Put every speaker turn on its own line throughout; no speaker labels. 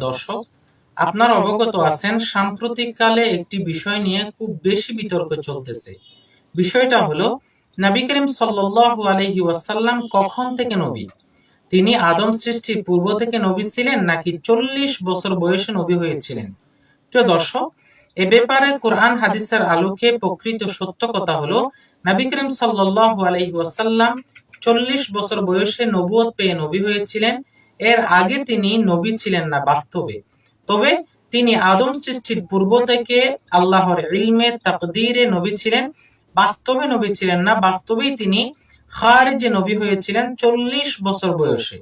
দর্শক, আপনার অবগত আছেন, সাম্প্রতিককালে একটি বিষয় নিয়ে খুব বেশি বিতর্ক চলতেছে। বিষয়টা হলো, নবী করিম সাল্লাল্লাহু আলাইহি ওয়াসাল্লাম কখন থেকে নবী? তিনি আদম সৃষ্টির পূর্ব থেকে নবী ছিলেন নাকি চল্লিশ বছর বয়সে নবী হয়েছিলেন? প্রিয় দর্শক, এ ব্যাপারে কোরআন হাদিসের আলোকে প্রকৃত সত্য কথা হলো, নবী করিম সাল্লাল্লাহু আলাইহি ওয়াসাল্লাম চল্লিশ বছর বয়সে নবুয়ত পেয়ে নবী হয়েছিলেন। এর আগে তিনি নবী ছিলেন না বাস্তবে। তবে তিনি আদম সৃষ্টির পূর্ব থেকে আল্লাহর ইলমে তাকদীরে নবী ছিলেন। বাস্তবে নবী ছিলেন না, বাস্তবেই তিনি খারিজে নবী হয়েছিলেন চল্লিশ বছর বয়সে।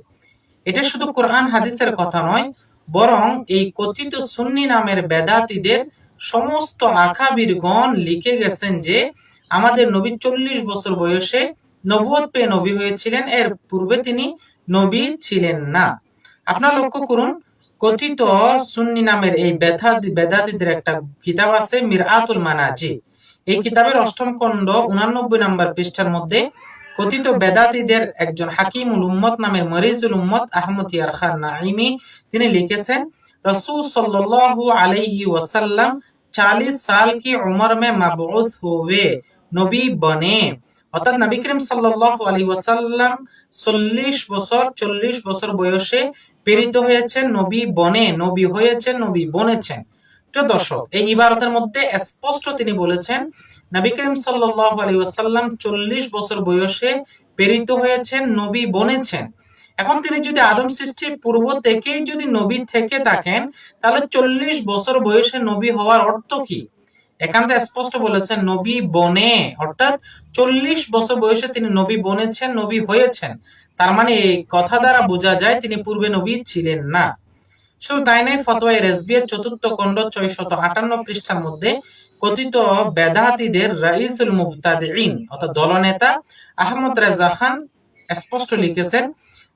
এটা শুধু কোরআন হাদিসের কথা নয়, বরং এই কথিত সুন্নি নামের বেদাতীদের সমস্ত আখাবিরগণ লিখে গেছেন যে, আমাদের নবী চল্লিশ বছর বয়সে নবুয়ত পেয়ে নবী হয়েছিলেন, এর পূর্বে তিনি নবী ছিলেন না। আপনার লক্ষ্য করুন, কথিত সুন্নি নামের এই বেথা বেদাতিদের একটা কিতাব আছে মির আতুল মানাজি। এই কিতাবের অষ্টম খণ্ড উনানব্বই নম্বর পৃষ্ঠার মধ্যে কথিত বেদাতিদের একজন হাকিমুল উম্মত নামের মরিজুল উম্মত আহমদ ইয়ার খান নাইমি তিনি লিখেছেন, রসুল সাল আলহি ওয়াসাল্লাম 40 সাল কি উমর মে মাবউস হুয়ে নবী বনে? অর্থাৎ নবী করিম সাল্লাল্লাহু আলাইহি ওয়াসাল্লাম 40 বছর 40 বছর বয়সে প্রেরিত হয়েছেন নবী বনে নবী হয়েছেন নবী বনেছেন। প্রিয় দর্শক এই ইবারতের মধ্যে স্পষ্ট তিনি বলেছেন নবী করিম সাল্লাল্লাহু আলাইহি ওয়াসাল্লাম 40 বছর বয়সে প্রেরিত হয়েছেন নবী বনেছেন। এখন তিনি যদি আদম সৃষ্টির পূর্ব থেকেই যদি নবী থেকে থাকেন তাহলে চল্লিশ বছর বয়সে নবী হওয়ার অর্থ কি? একান্ত স্পষ্ট বলেছেন নবী বনে অর্থাৎ চল্লিশ বছর বয়সে তিনি নবী বনেছেন নবী হয়েছেন। তার মানে এই কথা দ্বারা বোঝা যায় তিনি পূর্বে নবী ছিলেন না। শুধু তাই নাই ফতোয়া রেসবিয়ের চতুর্থ খণ্ড ছয় শত আটান্ন পৃষ্ঠার মধ্যে কথিত বেদাহাতিদের রাইসুল মুবতাদিন অর্থাৎ দলনেতা আহমদ রেজা খান স্পষ্ট লিখেছেন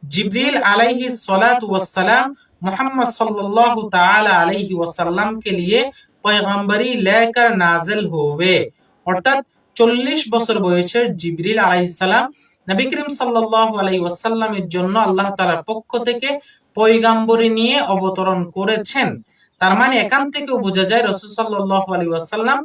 জিব্রিল আলাইহি সলাত ওয়াসালাম মোহাম্মদ সাল্লাহ তালা আলাইহি ওয়াসাল্লামকে নিয়ে পয়গম্বরি লেকার নাজেল হবে। অর্থাৎ চল্লিশ বছর বয়সে জিবরিল আলাইসালাম নবী করিম সাল্লাল্লাহু আলাইহি ওয়াসাল্লামের জন্য আল্লাহ তালার পক্ষ থেকে পয়গাম্বরী নিয়ে অবতরণ করেছেন। তার মানে এখান থেকেও বোঝা যায় রসুল সাল্লাহ আলী ওয়াসাল্লাম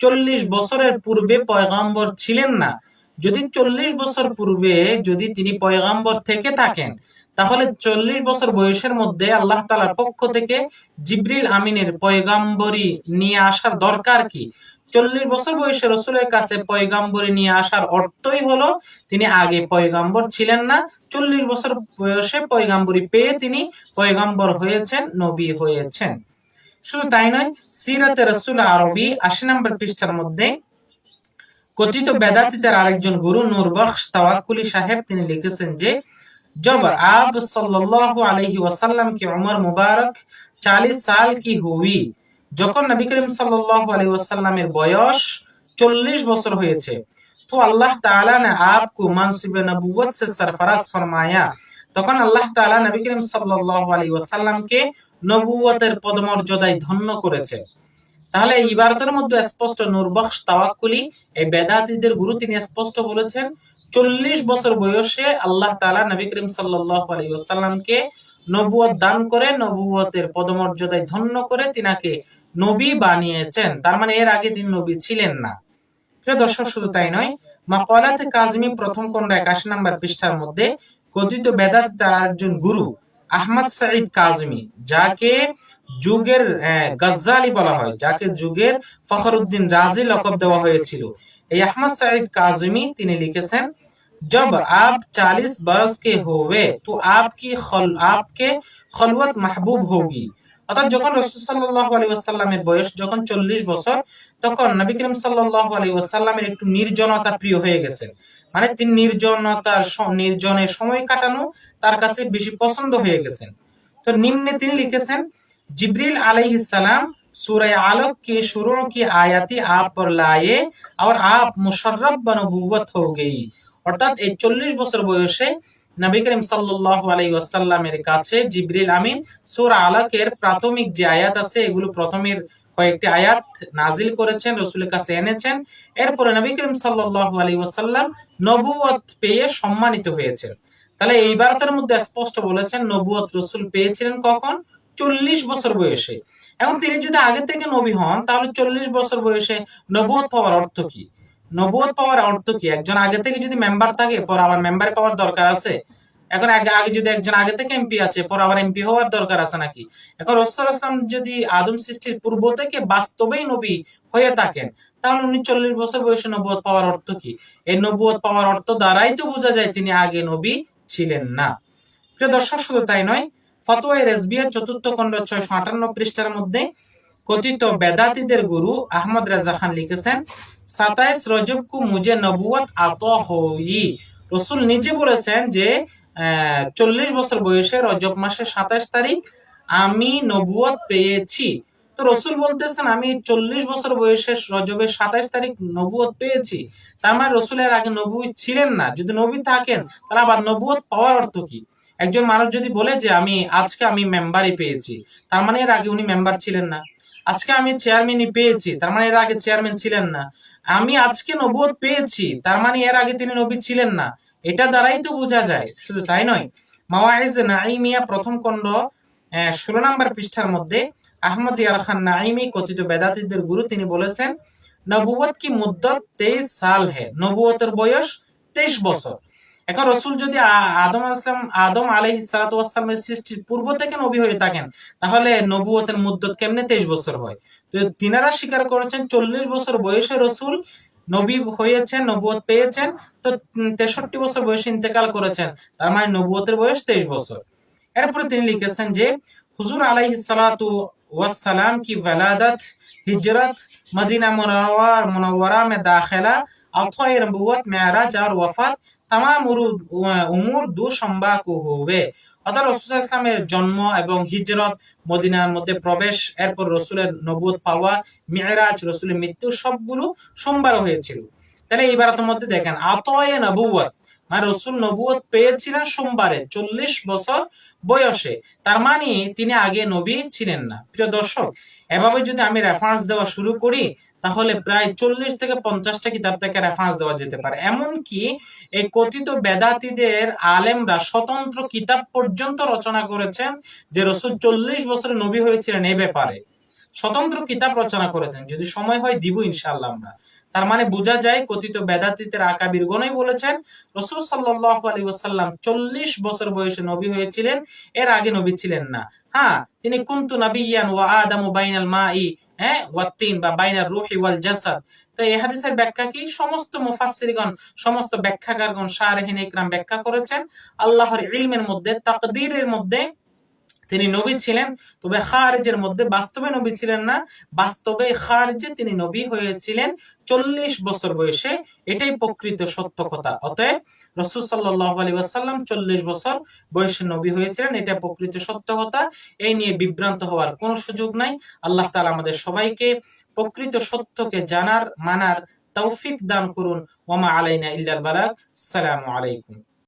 চল্লিশ বছরের পূর্বে পয়গাম্বর ছিলেন না। যদি চল্লিশ বছর পূর্বে যদি তিনি পয়গাম্বর থেকে থাকেন তাহলে চল্লিশ বছর বয়সের মধ্যে আল্লাহ তালার পক্ষ থেকে জিব্রিল আমিনের পয়গাম্বরি নিয়ে আসার দরকার কি? চল্লিশ বছর বয়সে রসুলের কাছে পয়গাম্বরি নিয়ে আসার অর্থই হলো তিনি আগে পয়গাম্বর ছিলেন না চল্লিশ বছর বয়সে পয়গাম্বরি পেয়ে তিনি পয়গাম্বর হয়েছেন নবী হয়েছেন। শুধু তাই নয় সিরাতে রসুল আরবি আশি নম্বর পৃষ্ঠার মধ্যে কথিত বেদাতীদের আরেকজন গুরু নূরবখশ তাওয়াক্কুলি সাহেব তিনি লিখেছেন যে जब आप सल्लल्लाहु अलैहि वसल्लम की उम्र मुबारक 40 साल की हुई যখন নবী করিম সাল্লাল্লাহু আলাইহি ওয়াসাল্লামের বয়স 40 বছর হয়েছে তো আল্লাহ তাআলা ने आपको मनसिब नबुवत से सरफराज फरमाया তখন আল্লাহ তাআলা নবী করিম সাল্লাল্লাহু আলাইহি ওয়াসাল্লামকে নবুয়তের পদমর্যাদায় ধন্য করেছে তাহলে এই ইবারতের মধ্যে স্পষ্ট নূরবখশ তাওয়াক্কুলি এই বেদাতীদের গুরু তিনি স্পষ্ট বলেছেন চল্লিশ বছর বয়সে আল্লাহ তাআলা নবী করিম ওয়াসাল্লামকে নবুয়ত দান করে, নবুয়তের পদমর্যাদায় ধন্য করে তিনাকে নবী বানিয়েছেন। তার মানে এর আগে তিনি নবী ছিলেন না। প্রিয় দর্শক, শুধু তাই নয় কাজমি প্রথম একাশি পৃষ্ঠার মধ্যে কথিত বেদাত তার একজন গুরু, আহমদ সাঈদ কাজমি, যাকে যুগের গজ্জালি বলা হয়, যাকে যুগের ফখরুদ্দিন রাজি লকব দেওয়া হয়েছিল। এই আহমদ সাঈদ কাজমি তিনি লিখেছেন जब आप 40 बरस के होवे तो आपकी खल आपके खलवत महबूब होगी অর্থাৎ যখন রসুল সাল্লাল্লাহু আলাইহি ওয়াসাল্লামের বয়স যখন 40 বছর তখন নবী করিম সাল্লাল্লাহু আলাইহি ওয়াসাল্লামের একটু নির্জনতা প্রিয় হয়ে গেছেন মানে তিনি নির্জনতার নির্জনে সময় কাটানো তার কাছে বেশি পছন্দ হয়ে গেছেন তো নিম্নে তিনি লিখেছেন जिब्रील अलैहिस्सलाम सूरह आलक के शुरू की आयती आप पर लाए और आप मुशर्रफ बनबुवत हो गई অর্থাৎ এই চল্লিশ বছর বয়সে নবী করিম সাল্লাল্লাহু আলাইহি ওয়াসাল্লামের কাছে জিবরিল আমিন সূরা আলাকের প্রাথমিক যে আয়াত আছে এগুলো প্রথমের কয়েকটি আয়াত নাজিল করেছেন রসুলের কাছে এনেছেন। এরপরে নবী করিম ওয়াসাল্লাম নবুয়ত পেয়ে সম্মানিত হয়েছেন। তাহলে এই বারাতের মধ্যে স্পষ্ট বলেছেন নবুয়ত রসুল পেয়েছিলেন কখন? চল্লিশ বছর বয়সে। এখন তিনি যদি আগে থেকে নবী হন তাহলে চল্লিশ বছর বয়সে নবুয়ত পাওয়ার অর্থ কি? নবুয়ত পাওয়ার অর্থ কি? একজন আগে থেকে যদি মেম্বার থাকে পর আবার মেম্বার পাওয়ার দরকার আছে। এখন আগে আগে যদি একজন আগে থেকে এমপি আছে পর আবার এমপি হওয়ার দরকার আছে নাকি? এখন রসুল ইসলাম যদি আদম সৃষ্টির পূর্ব থেকে বাস্তবেই নবী হয়ে থাকেন তাহলে উনি চল্লিশ বছর বয়সে নবুয়ত পাওয়ার অর্থ কি? এই নবুয়ত পাওয়ার অর্থ দ্বারাই তো বোঝা যায় তিনি আগে নবী ছিলেন না। প্রিয় দর্শক শুধু তাই নয় ফতোয়া রেসবিয়া চতুর্থ খণ্ড ছয়শো আটান্ন পৃষ্ঠার মধ্যে কথিত বেদাতিদের গুরু আহমদ রাজা খান লিখেছেন, সাতাইশ রজব কু মুজে নবুয়ত আত হই। রসুল নিজে বলেছেন যে চল্লিশ বছর বয়সে রজব মাসের সাতাইশ তারিখ আমি নবুয়ত পেয়েছি। তো রসুল বলতেছেন, আমি চল্লিশ বছর বয়সে রজবের সাতাইশ তারিখ নবুয়ত পেয়েছি। তার মানে রসুলের আগে নবী ছিলেন না। যদি নবী থাকেন, তাহলে আবার নবুয়ত পাওয়ার অর্থ কি? একজন মানুষ যদি বলে যে, আমি, আজকে আমি মেম্বারই পেয়েছি, তার মানে এর আগে উনি মেম্বার ছিলেন না। আজকে আমি চেয়ারম্যানই পেয়েছি তার মানে এর আগে চেয়ারম্যান ছিলেন না। আমি আজকে নবুয়ত পেয়েছি তার মানে এর আগে তিনি নবী ছিলেন না। এটা দ্বারাই তো বোঝা যায় শুধু তাই নয়। মাওয়াইজ নাইমিয়া প্রথম খণ্ড ষোলো নম্বর পৃষ্ঠার মধ্যে আহমদ ইয়ার খান নাইমি কথিত বেদাতিদের গুরু তিনি বলেছেন নবুয়ত কি মুদ্দত তেইশ সাল হে? নবুয়তের বয়স তেইশ বছর। এখন রসুল যদি আদম আসলাম আদম আলহ সালাতামের সৃষ্টির পূর্ব থেকে নবী হয়ে থাকেন তাহলে নবুয়তের মুদ্দত কেমনে তেইশ বছর হয়? তো তিনারা স্বীকার করেছেন চল্লিশ বছর বয়সে রসুল নবী হয়েছেন নবুয়ত পেয়েছেন তো তেষট্টি বছর বয়সে ইন্তেকাল করেছেন। তার মানে নবুয়তের বয়স তেইশ বছর। এরপরে তিনি লিখেছেন যে হুজুর আলাইহ সালাতু ওয়াসালাম কি ওয়ালাদত হিজরত মদিনা মুনাওয়ার মুনাওয়ারা মে দাখিলা অথয় নবুয়ত মেরাজ আর ওয়াফাত হবে। অর্থাৎ রসুল ইসলামের জন্ম এবং হিজরত, মদিনার মধ্যে প্রবেশ, এরপর রসুলের পাওয়া মেয়েরাজ রসুলের মৃত্যু, সবগুলো সোমবার হয়েছিল। তাহলে এই বারাতের মধ্যে দেখেন, আতয়ে নবুয়ত মানে রসুল নবুয়ত পেয়েছিলেন সোমবারে, চল্লিশ বছর বয়সে। তার মানে তিনি আগে নবী ছিলেন না। প্রিয় দর্শক, এভাবে যদি আমি রেফারেন্স দেওয়া শুরু করি তাহলে প্রায় চল্লিশ থেকে পঞ্চাশটা কিতাব থেকে রেফারেন্স দেওয়া যেতে পারে। এমনকি এই কথিত বেদাতিদের আলেমরা স্বতন্ত্র কিতাব পর্যন্ত রচনা করেছেন যে রসুল চল্লিশ বছরে নবী হয়েছিলেন এ ব্যাপারে। স্বতন্ত্র কিতাব রচনা করেছেন। যদি সময় হয় দিব ইনশাল্লাহ আমরা। তার মানে বোঝা যায় কথিত বেদাতিতের আকাবির গণই বলেছেন, রসুল সাল্লাহ আলী ওসাল্লাম চল্লিশ বছর বয়সে নবী হয়েছিলেন, এর আগে নবী ছিলেন না। হ্যাঁ তিনি কুন্তু নবিয়ান ওয়া আদামু বাইনাল মা ই হ্যাঁ ওয়াত্তিন বা বাইনার রুহি ওয়াল জাসাদ। তো এই হাদিসের ব্যাখ্যা কি? সমস্ত মুফাসসিরগণ, সমস্ত ব্যাখ্যাকারগণ শারহিন ইকরাম ব্যাখ্যা করেছেন, আল্লাহর ইলমের মধ্যে, তাকদীরের মধ্যে তিনি নবী ছিলেন তবে খারেজের মধ্যে বাস্তবে নবী ছিলেন না। বাস্তবে খারেজে তিনি নবী হয়েছিলেন চল্লিশ বছর বয়সে। এটাই প্রকৃত সত্য কথা। অতএব রসুল সাল্লাহ আলী ওয়াসাল্লাম চল্লিশ বছর বয়সে নবী হয়েছিলেন এটা প্রকৃত সত্য কথা। এই নিয়ে বিভ্রান্ত হওয়ার কোনো সুযোগ নাই। আল্লাহ তালা আমাদের সবাইকে প্রকৃত সত্যকে জানার মানার তৌফিক দান করুন। ওমা আলাইনা ইল্লাল বালাক সালামু আলাইকুম।